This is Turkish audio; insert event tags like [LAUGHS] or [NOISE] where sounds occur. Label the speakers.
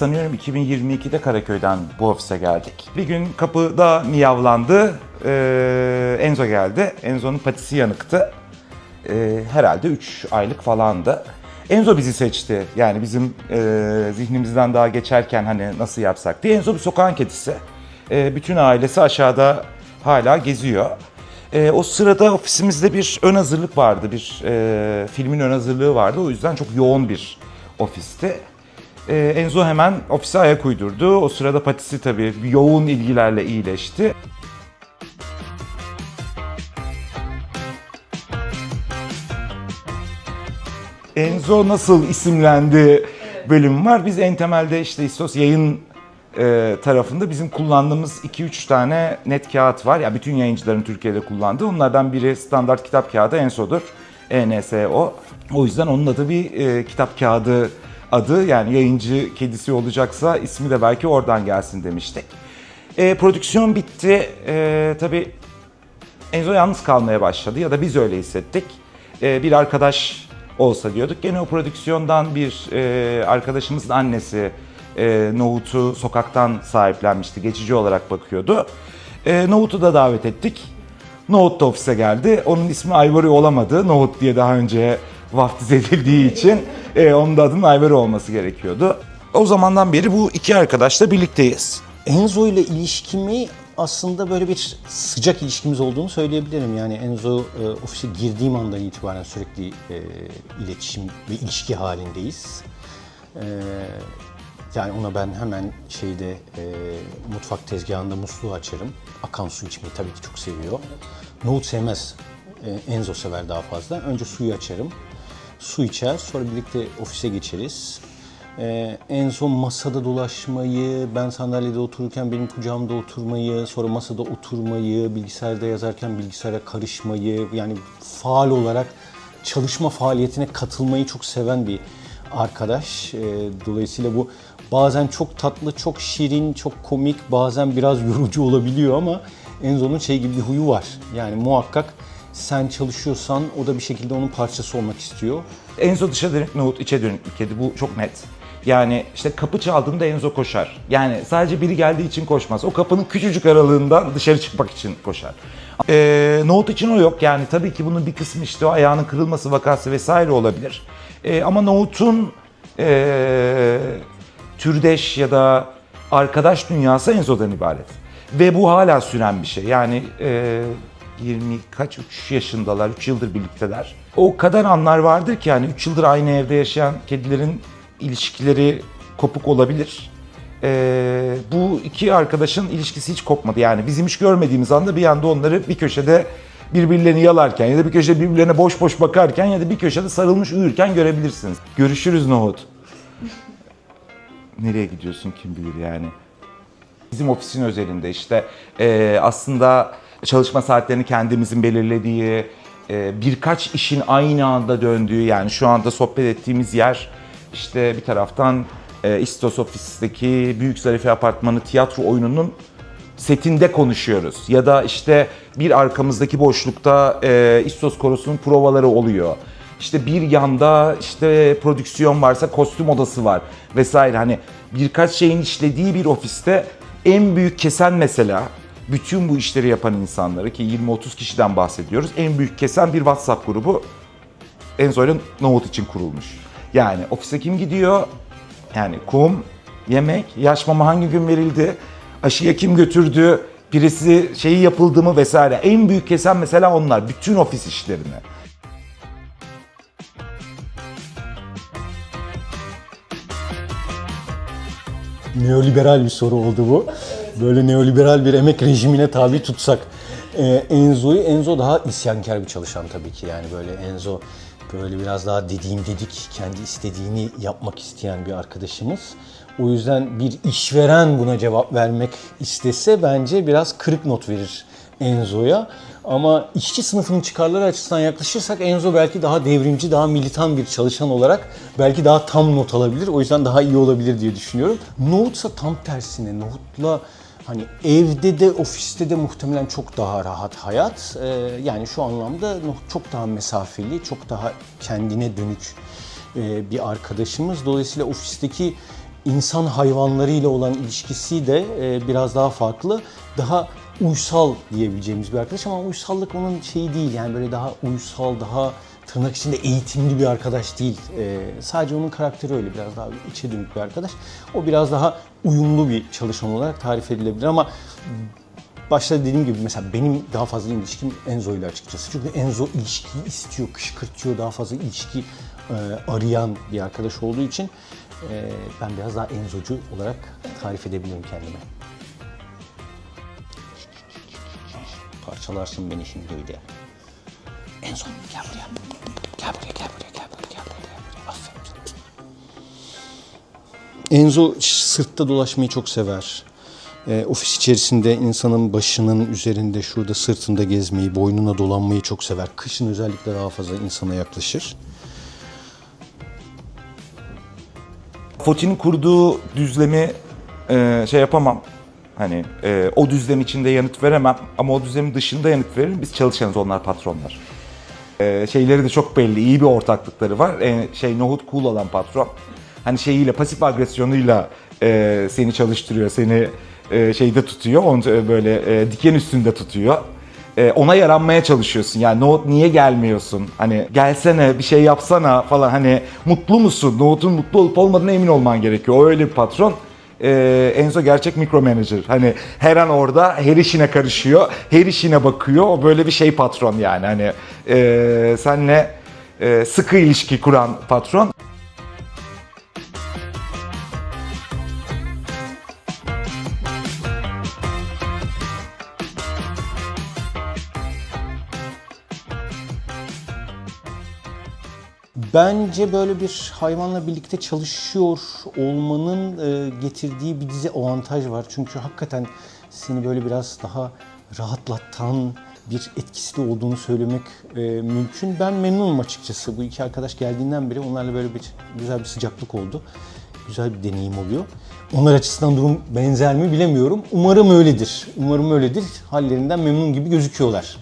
Speaker 1: sanıyorum 2022'de Karaköy'den bu ofise geldik. Bir gün kapıda miyavlandı. Ee, Enzo geldi. Enzo'nun patisi yanıktı. Ee, herhalde 3 aylık falandı. Enzo bizi seçti. Yani bizim e, zihnimizden daha geçerken hani nasıl yapsak diye. Enzo bir sokağın kedisi. Ee, bütün ailesi aşağıda hala geziyor. Ee, o sırada ofisimizde bir ön hazırlık vardı. Bir e, filmin ön hazırlığı vardı. O yüzden çok yoğun bir ofisti. Ee, Enzo hemen ofise ayak uydurdu. O sırada patisi tabii yoğun ilgilerle iyileşti. Enzo nasıl isimlendi bölüm var. Biz en temelde işte İstos yayın e, tarafında bizim kullandığımız 2-3 tane net kağıt var. Ya bütün yayıncıların Türkiye'de kullandığı. Onlardan biri standart kitap kağıdı Enso'dur. ENSO. O yüzden onun adı bir e, kitap kağıdı adı. Yani yayıncı kedisi olacaksa ismi de belki oradan gelsin demiştik. E, prodüksiyon bitti. E, tabii Enzo yalnız kalmaya başladı ya da biz öyle hissettik. Ee, bir arkadaş olsa diyorduk. Gene o prodüksiyondan bir e, arkadaşımızın annesi e, Nohut'u sokaktan sahiplenmişti. Geçici olarak bakıyordu. E, Nohut'u da davet ettik. Nohut da ofise geldi. Onun ismi Ivory olamadı. Nohut diye daha önce vaftiz edildiği için e, onun da adının Ivory olması gerekiyordu. O zamandan beri bu iki arkadaşla birlikteyiz.
Speaker 2: Enzo ile ilişkimi aslında böyle bir sıcak ilişkimiz olduğunu söyleyebilirim. Yani Enzo e, ofise girdiğim andan itibaren sürekli e, iletişim ve ilişki halindeyiz. E, yani ona ben hemen şeyde e, mutfak tezgahında musluğu açarım. Akan su içmeyi tabii ki çok seviyor. Nohut sevmez. E, Enzo sever daha fazla. Önce suyu açarım. Su içer. Sonra birlikte ofise geçeriz. Ee, en son masada dolaşmayı, ben sandalyede otururken benim kucağımda oturmayı, sonra masada oturmayı, bilgisayarda yazarken bilgisayara karışmayı, yani faal olarak çalışma faaliyetine katılmayı çok seven bir arkadaş. Ee, dolayısıyla bu bazen çok tatlı, çok şirin, çok komik, bazen biraz yorucu olabiliyor ama Enzo'nun şey gibi bir huyu var. Yani muhakkak sen çalışıyorsan o da bir şekilde onun parçası olmak istiyor.
Speaker 1: Enzo dışa dönük, Nohut içe dönük bir kedi. Bu çok net. Yani işte kapı çaldığında Enzo koşar. Yani sadece biri geldiği için koşmaz. O kapının küçücük aralığından dışarı çıkmak için koşar. Ee, Nohut için o yok. Yani tabii ki bunun bir kısmı işte o ayağının kırılması vakası vesaire olabilir. Ee, ama Nohut'un ee, türdeş ya da arkadaş dünyası Enzo'dan ibaret. Ve bu hala süren bir şey. Yani ee, 20 kaç 3 yaşındalar, 3 yıldır birlikteler. O kadar anlar vardır ki yani 3 yıldır aynı evde yaşayan kedilerin ilişkileri kopuk olabilir. Ee, bu iki arkadaşın ilişkisi hiç kopmadı. Yani bizim hiç görmediğimiz anda bir anda onları bir köşede birbirlerini yalarken ya da bir köşede birbirlerine boş boş bakarken ya da bir köşede sarılmış uyurken görebilirsiniz. Görüşürüz Nohut. [LAUGHS] Nereye gidiyorsun kim bilir yani. Bizim ofisin özelinde işte e, aslında çalışma saatlerini kendimizin belirlediği, e, birkaç işin aynı anda döndüğü yani şu anda sohbet ettiğimiz yer işte bir taraftan e, İstos ofisteki Büyük Zarife Apartmanı tiyatro oyununun setinde konuşuyoruz. Ya da işte bir arkamızdaki boşlukta e, İstos Korosu'nun provaları oluyor. İşte bir yanda işte prodüksiyon varsa kostüm odası var vesaire. Hani birkaç şeyin işlediği bir ofiste en büyük kesen mesela bütün bu işleri yapan insanları ki 20-30 kişiden bahsediyoruz. En büyük kesen bir WhatsApp grubu Enzo ile Nohut için kurulmuş. Yani ofise kim gidiyor? Yani kum, yemek, yaş mama hangi gün verildi? Aşıya kim götürdü? Birisi şeyi yapıldı mı vesaire. En büyük kesen mesela onlar. Bütün ofis işlerini.
Speaker 2: Neoliberal bir soru oldu bu. Böyle neoliberal bir emek rejimine tabi tutsak. Ee, Enzo'yu, Enzo daha isyankar bir çalışan tabii ki. Yani böyle Enzo böyle biraz daha dediğim dedik, kendi istediğini yapmak isteyen bir arkadaşımız. O yüzden bir işveren buna cevap vermek istese bence biraz kırık not verir Enzo'ya. Ama işçi sınıfının çıkarları açısından yaklaşırsak Enzo belki daha devrimci, daha militan bir çalışan olarak belki daha tam not alabilir. O yüzden daha iyi olabilir diye düşünüyorum. Nohutsa tam tersine. Nohut'la hani evde de ofiste de muhtemelen çok daha rahat hayat. Ee, yani şu anlamda çok daha mesafeli, çok daha kendine dönük e, bir arkadaşımız. Dolayısıyla ofisteki insan hayvanlarıyla olan ilişkisi de e, biraz daha farklı. Daha uysal diyebileceğimiz bir arkadaş ama uysallık onun şeyi değil. Yani böyle daha uysal, daha tırnak içinde eğitimli bir arkadaş değil. E, sadece onun karakteri öyle biraz daha içe dönük bir arkadaş. O biraz daha uyumlu bir çalışan olarak tarif edilebilir ama başta dediğim gibi mesela benim daha fazla ilişkim Enzo ile açıkçası. Çünkü Enzo ilişkiyi istiyor, kışkırtıyor, daha fazla ilişki e, arayan bir arkadaş olduğu için e, ben biraz daha Enzocu olarak tarif edebilirim kendime. Parçalarsın beni şimdi öyle. Enzo gel buraya. Gel buraya, gel buraya, Enzo sırtta dolaşmayı çok sever. E, ofis içerisinde insanın başının üzerinde, şurada sırtında gezmeyi, boynuna dolanmayı çok sever. Kışın özellikle daha fazla insana yaklaşır.
Speaker 1: Foti'nin kurduğu düzlemi e, şey yapamam. Hani e, o düzlem içinde yanıt veremem ama o düzlemin dışında yanıt veririm. Biz çalışanız onlar patronlar. E, şeyleri de çok belli. iyi bir ortaklıkları var. E, şey nohut cool olan patron. Hani şeyiyle pasif agresyonuyla e, seni çalıştırıyor. Seni e, şeyde tutuyor. Onu e, böyle e, diken üstünde tutuyor. E, ona yaranmaya çalışıyorsun. Yani Nohut niye gelmiyorsun? Hani gelsene bir şey yapsana falan. Hani mutlu musun? Nohut'un mutlu olup olmadığına emin olman gerekiyor. O öyle bir patron. E, Enzo gerçek mikro manager. Hani her an orada her işine karışıyor. Her işine bakıyor. O böyle bir şey patron yani. Hani e, senle e, sıkı ilişki kuran patron.
Speaker 2: Bence böyle bir hayvanla birlikte çalışıyor olmanın e, getirdiği bir dizi avantaj var. Çünkü hakikaten seni böyle biraz daha rahatlatan bir etkisi de olduğunu söylemek e, mümkün. Ben memnunum açıkçası. Bu iki arkadaş geldiğinden beri onlarla böyle bir güzel bir sıcaklık oldu. Güzel bir deneyim oluyor. Onlar açısından durum benzer mi bilemiyorum. Umarım öyledir. Umarım öyledir. Hallerinden memnun gibi gözüküyorlar.